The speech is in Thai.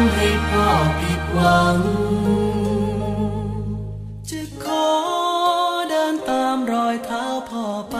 ำให้พ่อผิดหวัง จะขอเดินตามรอยเท้าพ่อไป